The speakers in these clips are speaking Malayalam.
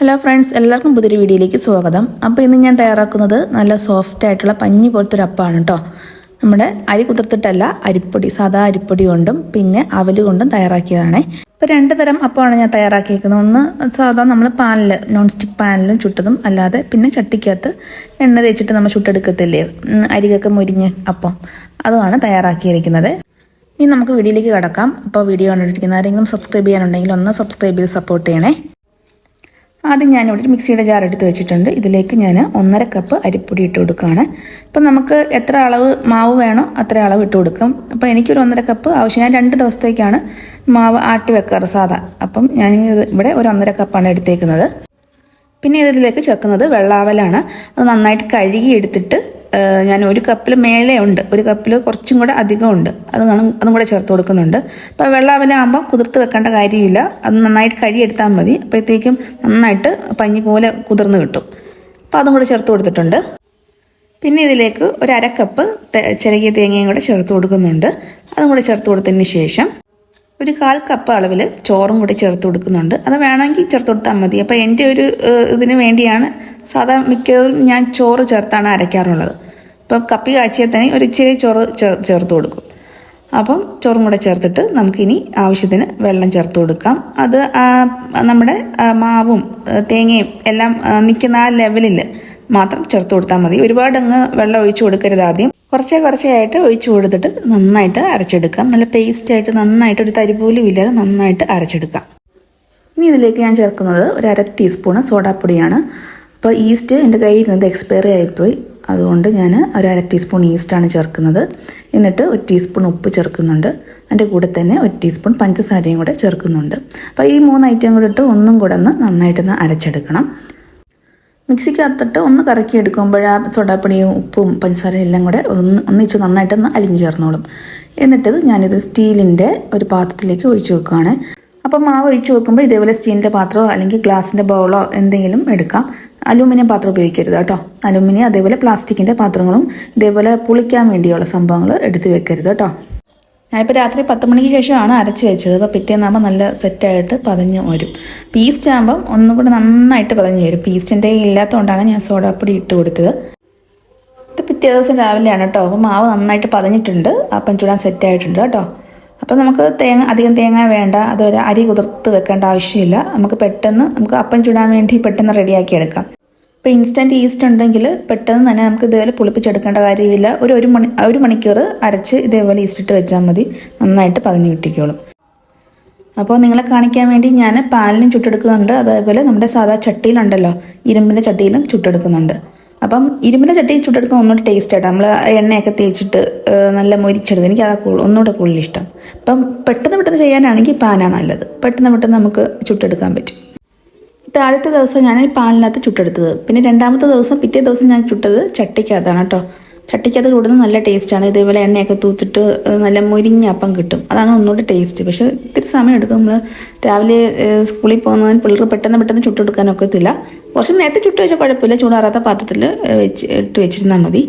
ഹലോ ഫ്രണ്ട്സ് എല്ലാവർക്കും പുതിയൊരു വീഡിയോയിലേക്ക് സ്വാഗതം. അപ്പോൾ ഇന്ന് ഞാൻ തയ്യാറാക്കുന്നത് നല്ല സോഫ്റ്റ് ആയിട്ടുള്ള പഞ്ഞി പോലത്തെ ഒരു അപ്പമാണ് കേട്ടോ. നമ്മുടെ അരി കുതിർത്തിട്ടല്ല അരിപ്പൊടി സാധാ അരിപ്പൊടി കൊണ്ടും പിന്നെ അവൽ കൊണ്ടും തയ്യാറാക്കിയതാണ്. ഇപ്പോൾ രണ്ട് തരം അപ്പമാണ് ഞാൻ തയ്യാറാക്കിയിരിക്കുന്നത് ഒന്ന് സാധാ നമ്മൾ പാനിൽ നോൺ സ്റ്റിക്ക് പാനിലും ചുട്ടതും അല്ലാതെ പിന്നെ ചട്ടിക്കകത്ത് എണ്ണ തേച്ചിട്ട് നമ്മൾ ചുട്ടെടുക്കത്തില്ലേ? അരികൊക്കെ മുരിഞ്ഞ് അപ്പം. അതുമാണ് തയ്യാറാക്കിയിരിക്കുന്നത്. ഇനി നമുക്ക് വീഡിയോയിലേക്ക് കിടക്കാം. അപ്പോൾ വീഡിയോ കണ്ടിരിക്കുന്ന ആരെങ്കിലും സബ്സ്ക്രൈബ് ചെയ്യാനുണ്ടെങ്കിൽ ഒന്ന് സബ്സ്ക്രൈബ് ചെയ്ത് സപ്പോർട്ട് ചെയ്യണേ. ആദ്യം ഞാനിവിടെ ഒരു മിക്സിയുടെ ജാർ എടുത്ത് വെച്ചിട്ടുണ്ട്. ഇതിലേക്ക് ഞാൻ ഒന്നര കപ്പ് അരിപ്പൊടി ഇട്ട് കൊടുക്കുകയാണ്. ഇപ്പം നമുക്ക് എത്ര അളവ് മാവ് വേണോ അത്ര അളവ് ഇട്ട് കൊടുക്കും. അപ്പോൾ എനിക്കൊരു ഒന്നര കപ്പ് ആവശ്യം. ഞാൻ രണ്ട് ദിവസത്തേക്കാണ് മാവ് ആട്ടി വെക്കാറ് സാധാ. അപ്പം ഞാൻ ഇവിടെ ഒരു ഒന്നര കപ്പാണ് എടുത്തേക്കുന്നത്. പിന്നെ ഇതിലേക്ക് ചേർക്കുന്നത് വെള്ളാവലാണ്. അത് നന്നായിട്ട് കഴുകി എടുത്തിട്ട് ഞാൻ ഒരു കപ്പിൽ മേലെയുണ്ട് ഒരു കപ്പിൽ കുറച്ചും കൂടെ അധികമുണ്ട് അത് അതും കൂടെ ചേർത്ത് കൊടുക്കുന്നുണ്ട്. അപ്പോൾ വെള്ളാവലാകുമ്പോൾ കുതിർത്ത് വെക്കേണ്ട കാര്യമില്ല. അത് നന്നായിട്ട് കഴുകിയെടുത്താൽ മതി. അപ്പോഴത്തേക്കും നന്നായിട്ട് പഞ്ഞി പോലെ കുതിർന്ന് കിട്ടും. അപ്പോൾ അതും കൂടെ ചേർത്ത് കൊടുത്തിട്ടുണ്ട്. പിന്നെ ഇതിലേക്ക് ഒരു അരക്കപ്പ് ചിരകിയ തേങ്ങയും കൂടെ ചേർത്ത് കൊടുക്കുന്നുണ്ട്. അതും കൂടെ ചേർത്ത് കൊടുത്തതിന് ശേഷം ഒരു കാൽ കപ്പ് അളവിൽ ചോറും കൂടി ചേർത്ത് കൊടുക്കുന്നുണ്ട്. അത് വേണമെങ്കിൽ ചേർത്ത് കൊടുത്താൽ മതി. അപ്പോൾ എന്റെ ഒരു ഇതിന് വേണ്ടിയാണ് സാധാ മിക്കതും ഞാൻ ചോറ് ചേർത്താണ് അരയ്ക്കാറുള്ളത്. ഇപ്പം കപ്പി കാച്ചിയാൽ തന്നെ ഒരു ഇച്ചിരി ചോറ് ചേർത്ത് കൊടുക്കും. അപ്പം ചോറും കൂടെ ചേർത്തിട്ട് നമുക്കിനി ആവശ്യത്തിന് വെള്ളം ചേർത്ത് കൊടുക്കാം. അത് നമ്മുടെ മാവും തേങ്ങയും എല്ലാം നിൽക്കുന്ന ആ ലെവലിൽ മാത്രം ചേർത്ത് കൊടുത്താൽ മതി. ഒരുപാട് അങ്ങ് വെള്ളം ഒഴിച്ചു കൊടുക്കരുത് ആദ്യം. കുറച്ചേ കുറച്ചേ ആയിട്ട് ഒഴിച്ചു കൊടുത്തിട്ട് നന്നായിട്ട് അരച്ചെടുക്കാം. നല്ല പേസ്റ്റ് ആയിട്ട് നന്നായിട്ട് ഒരു തരി പോലും ഇല്ലാതെ നന്നായിട്ട് അരച്ചെടുക്കാം. ഇനി ഇതിലേക്ക് ഞാൻ ചേർക്കുന്നത് ഒരു അര ടീസ്പൂണ് സോഡാപ്പൊടിയാണ്. അപ്പോൾ ഈസ്റ്റ് എന്റെ കയ്യിൽ ഇരുന്നത് എക്സ്പയറി ആയിപ്പോയി. അതുകൊണ്ട് ഞാൻ ഒരു അര ടീസ്പൂൺ ഈസ്റ്റാണ് ചേർക്കുന്നത്. എന്നിട്ട് ഒരു ടീസ്പൂൺ ഉപ്പ് ചേർക്കുന്നുണ്ട്. അതിന്റെ കൂടെ തന്നെ ഒരു ടീസ്പൂൺ പഞ്ചസാരയും കൂടെ ചേർക്കുന്നുണ്ട്. അപ്പോൾ ഈ മൂന്ന് ഐറ്റം കൂടെ ഇട്ട് ഒന്നും കൂടെ ഒന്ന് നന്നായിട്ടൊന്ന് അരച്ചെടുക്കണം. മിക്സിക്കകത്തിട്ട് ഒന്ന് കറക്കി എടുക്കുമ്പോൾ ആ സോഡാപ്പൊടിയും ഉപ്പും പഞ്ചസാരയും എല്ലാം കൂടെ ഒന്ന് ഒന്നിച്ച് നന്നായിട്ടൊന്ന് അലിഞ്ഞു ചേർന്നോളും. എന്നിട്ടത് ഞാനിത് സ്റ്റീലിന്റെ ഒരു പാത്രത്തിലേക്ക് ഒഴിച്ചു വെക്കുകയാണ് അപ്പോൾ മാവ് ഒഴിച്ചു വെക്കുമ്പോൾ ഇതേപോലെ സ്റ്റീലിന്റെ പാത്രമോ അല്ലെങ്കിൽ ഗ്ലാസിന്റെ ബൗളോ എന്തെങ്കിലും എടുക്കാം. അലൂമിനിയം പാത്രം ഉപയോഗിക്കരുത് കേട്ടോ. അലൂമിനിയം അതേപോലെ പ്ലാസ്റ്റിക്കിന്റെ പാത്രങ്ങളും ഇതേപോലെ പുളിക്കാൻ വേണ്ടിയുള്ള സംഭവങ്ങൾ എടുത്ത് വെക്കരുത് കേട്ടോ. ഞാനിപ്പോൾ രാത്രി പത്ത് മണിക്ക് ശേഷമാണ് അരച്ച് വെച്ചത്. അപ്പോൾ പിറ്റേന്നാകുമ്പോൾ നല്ല സെറ്റായിട്ട് പതഞ്ഞ് വരും. പീസ്റ്റ് ആകുമ്പം ഒന്നും കൂടെ നന്നായിട്ട് പതഞ്ഞ് വരും. പീസ്റ്റിന്റെ ഇല്ലാത്തതുകൊണ്ടാണ് ഞാൻ സോഡാപ്പൊടി ഇട്ട് കൊടുത്തത്. ഇത് പിറ്റേ ദിവസം രാവിലെയാണ് കേട്ടോ. അപ്പോൾ മാവ് നന്നായിട്ട് പതഞ്ഞിട്ടുണ്ട്. അപ്പം ചൂടാൻ സെറ്റായിട്ടുണ്ട് കേട്ടോ. അപ്പോൾ നമുക്ക് തേങ്ങ അധികം തേങ്ങ വേണ്ട. അതൊരു അരി കുതിർത്ത് വെക്കേണ്ട ആവശ്യമില്ല. നമുക്ക് പെട്ടെന്ന് നമുക്ക് അപ്പം ചുടാൻ വേണ്ടി പെട്ടെന്ന് റെഡിയാക്കി എടുക്കാം. ഇപ്പോൾ ഇൻസ്റ്റന്റ് ഈസ്റ്റ് ഉണ്ടെങ്കിൽ പെട്ടെന്ന് തന്നെ നമുക്ക് ഇതേപോലെ പുളിപ്പിച്ചെടുക്കേണ്ട കാര്യമില്ല. ഒരു ഒരു മണി ഒരു മണിക്കൂർ അരച്ച് ഇതേപോലെ ഈസ്റ്റ് ഇട്ട് വെച്ചാൽ മതി. നന്നായിട്ട് പതിഞ്ഞ് കിട്ടിക്കോളും. അപ്പോൾ നിങ്ങളെ കാണിക്കാൻ വേണ്ടി ഞാൻ പാലിനും ചുട്ടെടുക്കുന്നുണ്ട്. അതേപോലെ നമ്മുടെ സാധാ ചട്ടിയിലുണ്ടല്ലോ ഇരുമ്പിന്റെ ചട്ടിയിലും ചുട്ടെടുക്കുന്നുണ്ട്. അപ്പം ഇരുമ്പിന്റെ ചട്ടി ചുട്ടെടുക്കുമ്പോൾ ഒന്നുകൂടെ ടേസ്റ്റ് ആയിട്ട് നമ്മൾ എണ്ണയൊക്കെ തേച്ചിട്ട് നല്ല മൊരിച്ചെടുക്കും. എനിക്ക് അതാ കൂടുതൽ ഒന്നുകൂടെ കൂടുതൽ ഇഷ്ടം. അപ്പം പെട്ടെന്ന് പെട്ടെന്ന് ചെയ്യാനാണെങ്കിൽ പാനാണ് നല്ലത്. പെട്ടെന്ന് പെട്ടെന്ന് നമുക്ക് ചുട്ടെടുക്കാൻ പറ്റും. ഇത് ആദ്യത്തെ ദിവസം ഞാൻ പാലിനകത്ത് ചുട്ടെടുത്തത്. പിന്നെ രണ്ടാമത്തെ ദിവസം പിറ്റേ ദിവസം ഞാൻ ചുട്ടത് ചട്ടിക്കകത്താണ് കേട്ടോ. ചട്ടിക്കകത്ത് കൂടുന്ന നല്ല ടേസ്റ്റാണ് ഇതേപോലെ എണ്ണയൊക്കെ തൂത്തിട്ട് നല്ല മുരിഞ്ഞ അപ്പം കിട്ടും. അതാണ് ഒന്നുകൂടി ടേസ്റ്റ് പക്ഷേ ഇത്തിരി സമയം എടുക്കും. നമ്മൾ രാവിലെ സ്കൂളിൽ പോകുന്നതിന് പിള്ളേർ പെട്ടെന്ന് പെട്ടെന്ന് ചുട്ടെടുക്കാൻ ഇല്ല കുറച്ച് നേരത്തെ ചുട്ട് വെച്ചാൽ കുഴപ്പമില്ല. ചൂടാറാത്ത പാത്രത്തിൽ വെച്ച് ഇട്ട് വെച്ചിരുന്നാൽ മതി.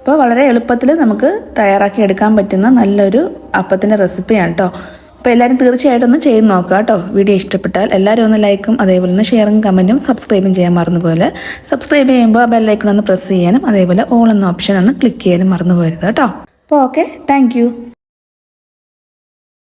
അപ്പോൾ വളരെ എളുപ്പത്തിൽ നമുക്ക് തയ്യാറാക്കി എടുക്കാൻ പറ്റുന്ന നല്ലൊരു അപ്പത്തിന്റെ റെസിപ്പിയാണ് കേട്ടോ അപ്പോൾ എല്ലാവരും തീർച്ചയായിട്ടും ഒന്ന് ചെയ്ത് നോക്കുക കേട്ടോ. വീഡിയോ ഇഷ്ടപ്പെട്ടാൽ എല്ലാവരും ഒന്ന് ലൈക്കും അതേപോലെ ഒന്ന് ഷെയറും കമന്റും സബ്സ്ക്രൈബും ചെയ്യാൻ മറന്നുപോലെ സബ്സ്ക്രൈബ് ചെയ്യുമ്പോൾ ബെല്ലൈക്കൺ ഒന്ന് പ്രസ് ചെയ്യാനും അതേപോലെ ഓൾ എന്ന ഓപ്ഷൻ ഒന്ന് ക്ലിക്ക് ചെയ്യാനും മറന്നു പോരുത് കേട്ടോ അപ്പോൾ ഓക്കെ താങ്ക്